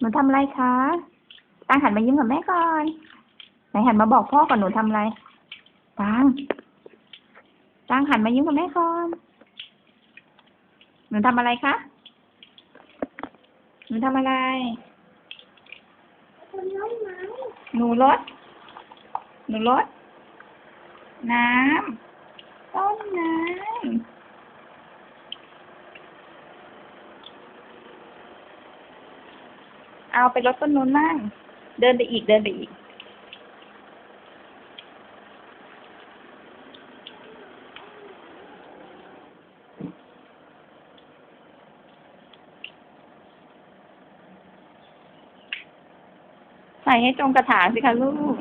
หนูทำอะไรคะตังหันมายิ้มกับแม่ก่อน ไหนหันมาบอกพ่อก่อนหนูทำอะไรตังตังหันมายิ้มกับแม่ก่อน หนูทำอะไรคะ หนูทำอะไร หนูรดหนูรดน้ำต้นน้ำ เอาไปรดต้นนู้นมั่งเดินไปอีกเดินไปอีก ใส่ให้ตรงกระถางสิคะลูก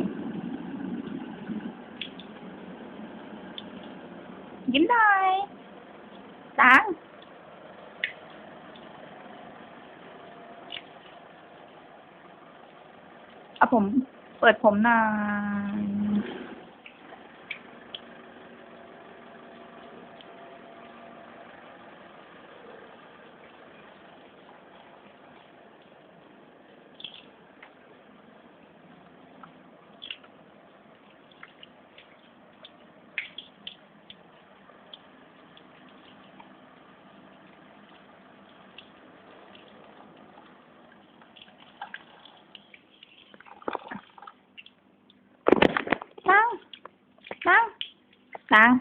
ยิ้มหน่อยตังเอา ผมเปิดผมหน่อย 三